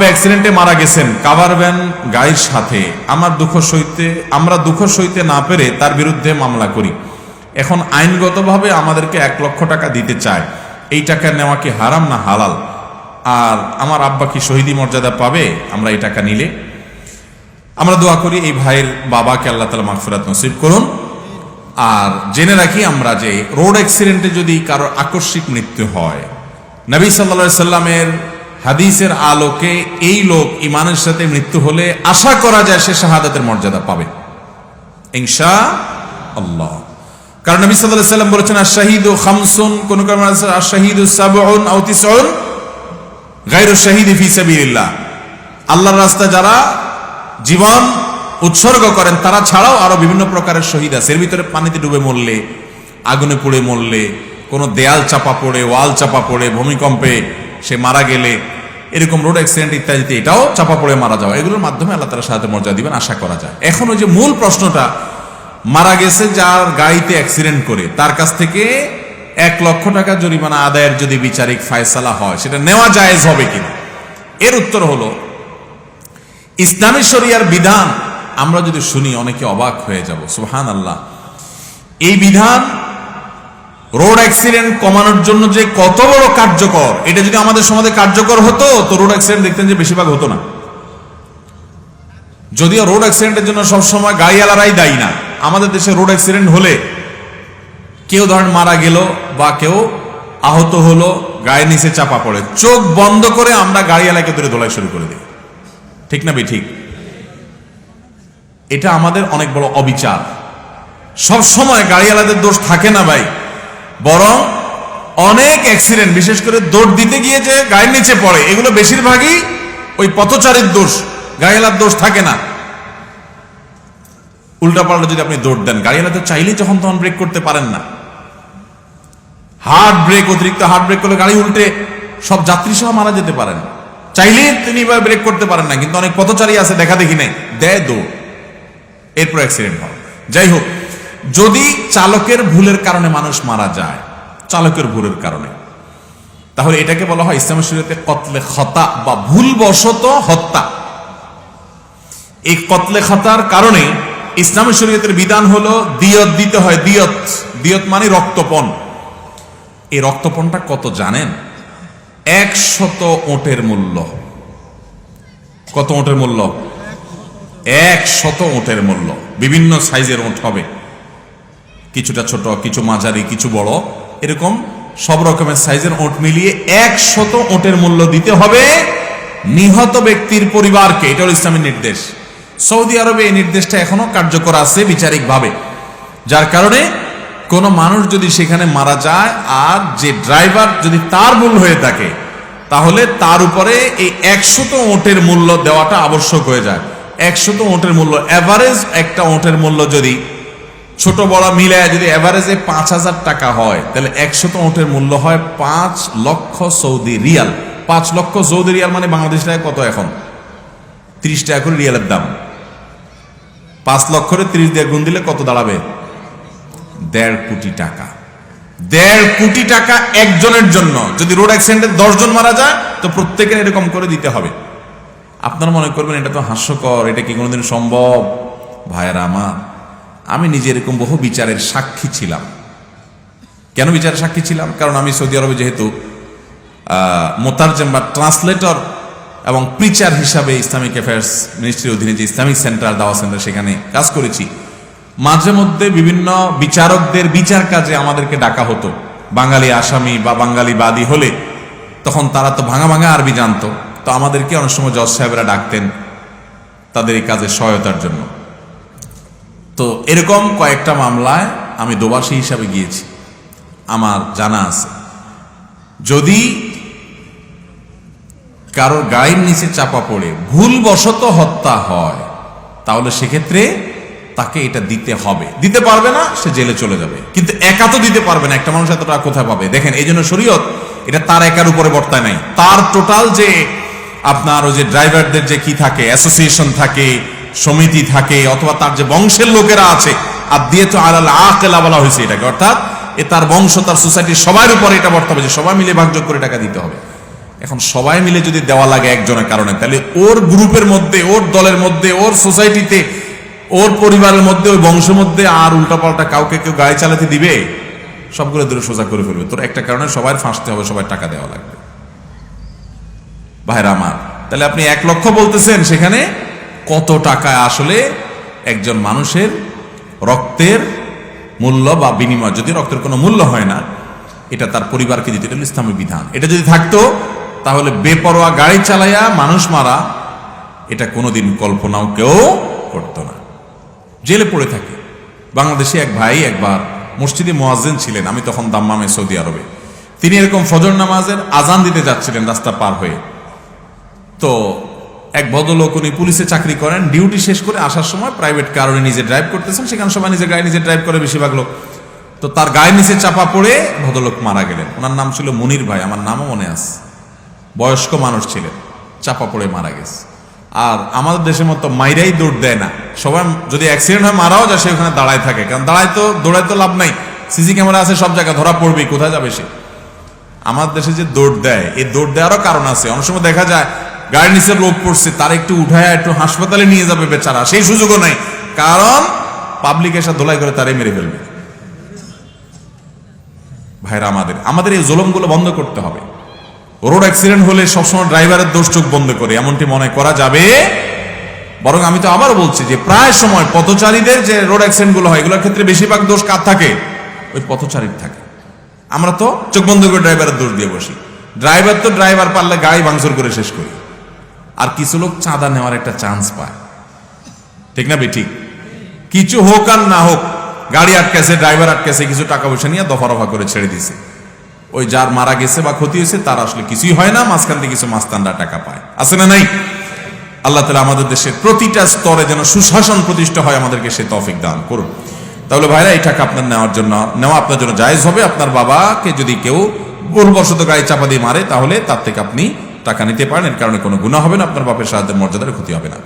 আব্বা অ্যাক্সিডেন্টে মারা গেছেন। কাভার ভ্যান গাড়ির সাথে। আমার দুঃখ সইতে, আমরা দুঃখ সইতে না পেরে তার বিরুদ্ধে মামলা করি। এখন আইনগতভাবে আমাদেরকে এক লক্ষ টাকা দিতে চায়। এই টাকা নেওয়া কি হারাম না হালাল? আর আমার আব্বা কি শহীদি মর্যাদা পাবে? আমরা এই টাকা নিলে। আমরা দোয়া করি এই ভাইয়ের বাবাকে আল্লাহ তালা মাগফিরাত নসিব করুন। আর জেনে রাখি আমরা যে রোড অ্যাক্সিডেন্টে যদি কারোর আকস্মিক মৃত্যু হয়, নবী সাল্লা সাল্লামের হাদিসের আলোকে এই লোক ইমানের সাথে মৃত্যু হলে আশা করা যায় সে শাহাদাতের মর্যাদা পাবে। ইনশা আল্লাহ। কারণ নবী সাল্লাল্লাহু সাল্লাম বলেছেন আর শাহিদু খামসুন কোন কোন আর শাহিদু সাবউন আও তিসউন গায়রু শাহিদি ফি আল্লাহর রাস্তায় যারা জীবন উৎসর্গ করেন, তারা ছাড়াও আরও বিভিন্ন প্রকারের শহীদ আছে। এর ভিতরে পানিতে ডুবে মরলে, আগুনে পুড়ে মরলে, কোনো দেয়াল চাপা পড়ে, ওয়াল চাপা পড়ে, ভূমিকম্পে সে মারা গেলে, এরকম রোড অ্যাক্সিডেন্ট ইত্যাদিতে এটাও চাপা পড়ে মারা যাওয়া। এগুলোর মাধ্যমে আল্লাহ তারা সাহায্য মর্যাদা দিবেন, আশা করা যায়। এখন ওই যে মূল প্রশ্নটা, মারা গেছে যার গাড়িতে অ্যাক্সিডেন্ট করে, তার কাছ থেকে এক লক্ষ টাকা জরিমানা আদায়ের যদি বিচারিক ফায়সালা হয়, সেটা নেওয়া জায়েজ হবে কিনা? এর উত্তর হলো, ইসলামী শরিয়ার বিধান, আমরা যদি শুনি, অনেকে অবাক হয়ে যাব। সুহান আল্লাহ এই বিধান রোড অ্যাক্সিডেন্ট কমানোর জন্য যে কত বড় কার্যকর, এটা যদি আমাদের সমাজে কার্যকর হতো, তো রোড অ্যাক্সিডেন্ট দেখতেন যে বেশিরভাগ হতো না। যদিও রোড অ্যাক্সিডেন্টের জন্য সবসময় গাড়িওয়ালারাই দায়ী না। আমাদের দেশে রোড অ্যাক্সিডেন্ট হলে কেউ ধরেন মারা গেল বা কেউ আহত হলো, গায়ের নিচে চাপা পড়ে। চোখ বন্ধ করে আমরা গাড়িওয়ালাকে ধরে দোলাই শুরু করে দিই। ঠিক না বে ঠিক এটা আমাদের অনেক বড় অবিচার। সব সময় গাড়িওয়ালাদের দোষ থাকে না ভাই। বরং অনেক অ্যাক্সিডেন্ট বিশেষ করে দৌড় দিতে গিয়ে যে গায়ের নিচে পড়ে, এগুলো বেশিরভাগই ওই পথচারীর দোষ গাড়িওয়ালার দোষ থাকে না। উল্টা পাল্টা যদি আপনি দৌড় দেন গাড়িওয়ালা তো চাইলেই যখন তখন ব্রেক করতে পারেন না। হার্ড ব্রেক অতিরিক্ত হার্ড ব্রেক করলে গাড়ি উল্টে সব যাত্রী সহ মারা যেতে পারেন। চাইলে তিনি ব্রেক করতে পারেন না, কিন্তু অনেক পথচারী আছে, দেখা দেখি নেই, দেয় দৌড়। এরপর অ্যাক্সিডেন্ট হয়। যাই হোক যদি চালকের ভুলের কারণে মানুষ মারা যায়, চালকের ভুলের কারণে। তাহলে এটাকে বলা হয় ইসলামের শরীয়তে কতলে খতা বা ভুলবশত হত্যা। এই কতলে খাতার কারণে ইসলামের শরীয়তের বিধান হলো দিয়ত দিতে হয়, দিয়ত। দিয়ত মানে রক্তপণ। এই রক্তপণটা কত জানেন? একশত ওটের মূল্য। কত ওটের মূল্য? একশত ওটের মূল্য। বিভিন্ন সাইজের ওট হবে। কিছুটা ছোট, কিছু মাঝারি, কিছু বড়, এরকম সব রকমের সাইজের ওট মিলিয়ে এক শত ওটের মূল্য দিতে হবে নিহত ব্যক্তির পরিবারকে। এটা হল ইসলামের নির্দেশ। সৌদি আরবে এই নির্দেশটা এখনও কার্যকর আছে বিচারিকভাবে। যার কারণে কোনো মানুষ যদি সেখানে মারা যায় আর যে ড্রাইভার যদি তার ভুল হয়ে থাকে, তাহলে তার উপরে এই একশত ওটের মূল্য দেওয়াটা আবশ্যক হয়ে যায়। একশত ওটের মূল্য অ্যাভারেজ একটা ওটের মূল্য যদি ছোট বড় মিলায় যদি অ্যাভারেজে পাঁচ হাজার টাকা হয়, তাহলে একশত ওটের মূল্য হয় পাঁচ লক্ষ সৌদি রিয়াল। পাঁচ লক্ষ সৌদি রিয়াল মানে বাংলাদেশ কত এখন? ত্রিশ টাকা করে রিয়ালের দাম। পাঁচ লক্ষরে ত্রিশ দিয়ে গুণ দিলে কত দাঁড়াবে? দেড় কোটি টাকা। দেড় কোটি টাকা একজনের জন্য। যদি রোড অ্যাক্সিডেন্টে দশজন মারা যায়, তো প্রত্যেকের এরকম করে দিতে হবে। আপনারা মনে করবেন এটা তো হাস্যকর, এটা কি কোনোদিন সম্ভব? ভাইয়েরা আমার। আমি নিজে এরকম বহু বিচারের সাক্ষী ছিলাম। কেন বিচারের সাক্ষী ছিলাম? কারণ আমি সৌদি আরবে যেহেতু মোতারজেম বা ট্রান্সলেটর এবং প্রিচার হিসাবে ইসলামিক অ্যাফেয়ার্স মিনিস্ট্রির অধীনে যে ইসলামিক সেন্টার, দাওয়া সেন্টার সেখানে কাজ করেছি। মাঝে মধ্যে বিভিন্ন বিচারকদের বিচার কাজে আমাদেরকে ডাকা হতো। বাঙালি আসামি বা বাঙালি বাদী হলে তখন তারা তো ভাঙা ভাঙা আরবি জানতো। তো আমাদেরকে অনেক সময় জজ সাহেবরা ডাকতেন তাদের এই কাজের সহায়তার জন্য। তো এরকম কয়েকটা মামলায় আমি দোবাসী হিসাবে গিয়েছি। আমার জানা আছে। যদি কারোর গায়ের নিচে চাপা পড়ে ভুলবশত হত্যা হয়, তাহলে সেক্ষেত্রে তাকে এটা দিতে হবে। দিতে পারবে না, সে জেলে চলে যাবে। কিন্তু একা তো দিতে পারবে না, একটা মানুষ এত টাকা কোথায় পাবে? দেখেন, এই জন্য শরীয়ত এটা তার একার উপরে বর্তায় নাই। তার টোটাল যে আপনার ওই যে ড্রাইভারদের যে কি থাকে অ্যাসোসিয়েশন থাকে সমিতি থাকে অথবা তার যে বংশের লোকেরা আছে আর দিয়ে তো আলাল আকেলা বলা হয়েছে এটাকে। অর্থাৎ এ তার বংশ, তার সোসাইটির সবার উপরে এটা বর্তাবে যে সবাই মিলে ভাগযোগ করে টাকা দিতে হবে। এখন সবাই মিলে যদি দেওয়া লাগে একজনের কারণে, তাহলে ওর গ্রুপের মধ্যে, ওর দলের মধ্যে, ওর সোসাইটিতে, ওর পরিবারের মধ্যে, ওই বংশের মধ্যে আর উল্টাপাল্টা কাউকে কেউ গাড়ি চালাতে দিবে? সবগুলো দূরে সোজা করে ফেলবে। তোর একটা কারণে সবাই ফাঁসতে হবে, সবাই টাকা দেওয়া লাগবে। ভাইরা আমার, তাহলে আপনি এক লক্ষ বলতেছেন সেখানে কত টাকা আসলে একজন মানুষের রক্তের মূল্য বা বিনিময়, যদি রক্তের কোনো মূল্য হয় না, এটা তার পরিবারকে দিতে এটা ইসলামের বিধান। এটা যদি থাকতো, তাহলে বেপরোয়া গাড়ি চালাইয়া মানুষ মারা, এটা কোনোদিন কল্পনাও কেউ করতো না। জেলে পড়ে থাকে। বাংলাদেশে এক ভাই একবার মসজিদে মোয়াজ্জেন ছিলেন, আমি তখন দাম্মামে সৌদি আরবে। তিনি এরকম ফজর নামাজের আজান দিতে যাচ্ছিলেন রাস্তা পার হয়ে। তো এক ভদ্রলোক উনি পুলিশে চাকরি করেন, ডিউটি শেষ করে আসার সময় প্রাইভেট কার উনি নিজে ড্রাইভ করতেছেন, সেখানে সবাই নিজের গাড়ি নিজে ড্রাইভ করে বেশিরভাগ লোক। তো তার গায়ের নিচে চাপা পড়ে ভদ্রলোক মারা গেলেন। ওনার নাম ছিল মনির ভাই, আমার নামও মনে আছে। বয়স্ক মানুষ ছিলেন, চাপা পড়ে মারা গেছে। আর আমাদের দেশের মতো মাইরাই দৌড় দেয় না। সবাই যদি অ্যাক্সিডেন্ট হয় মারাও যায়, সে ওখানে দাঁড়ায় থাকে। কারণ দাঁড়ায় তো, দৌড়ায় তো লাভ নাই। সিসি ক্যামেরা আছে, সব জায়গায় ধরা পড়বেই, কোথায় যাবে সে? আমাদের দেশে যে দৌড় দেয়, এই দৌড় দেওয়ারও কারণ আছে। অনেক সময় দেখা যায় গাড়ির নিচে লোক পড়ছে, তার একটু উঠায় একটু হাসপাতালে নিয়ে যাবে বেচারা। সেই সুযোগও নাই। কারণ পাবলিক এসে ধোলাই করে তারে মেরে ফেলবে। ভাইরা আমাদের আমাদের এই জুলমগুলো বন্ধ করতে হবে। রোড অ্যাক্সিডেন্ট হলে সবসময় ড্রাইভারের দোষ চোখ বন্ধ করে, এমনটি মনে করা যাবে। বরং আমি তো আবার বলছি যে, প্রায় সময় পথচারীদের যে রোড অ্যাক্সিডেন্টগুলো হয়, এগুলোর ক্ষেত্রে বেশিরভাগ দোষ কার থাকে? ওই পথচারীর থাকে। আমরা তো চোখ বন্ধ করে ড্রাইভারের দোষ দিয়ে বসি। ড্রাইভার তো ড্রাইভার পারলে গাড়ি ভাঙচুর করে শেষ করি। আর কিছু লোক চাঁদা নেওয়ার একটা চান্স পায়। ঠিক না ঠিক কিছু হোক আর না হোক, গাড়ি আটকেছে ড্রাইভার আটকেছে কিছু টাকা পয়সা নিয়ে দফা করে ছেড়ে দিছে ওই যার মারা গেছে বা ক্ষতি হয়েছে, তার আসলে কিছুই হয় না, মাঝখান থেকে কিছু মাস্তানরা টাকা পায়। আছে না নাই? আল্লাহ তালা আমাদের দেশের প্রতিটা স্তরে যেন সুশাসন প্রতিষ্ঠা হয়, আমাদেরকে সে তফিক দান করুন। তাহলে ভাইরা, এই টাকা আপনার নেওয়ার জন্য, নেওয়া আপনার জন্য জায়েজ হবে। আপনার বাবাকে যদি কেউ ভুলবশত গায়ে চাপা দিয়ে মারে, তাহলে তার থেকে আপনি টাকা নিতে পারেন, কারণে কোনো গুণা হবে না, আপনার বাপের সাহায্যের মর্যাদার ক্ষতি হবে না।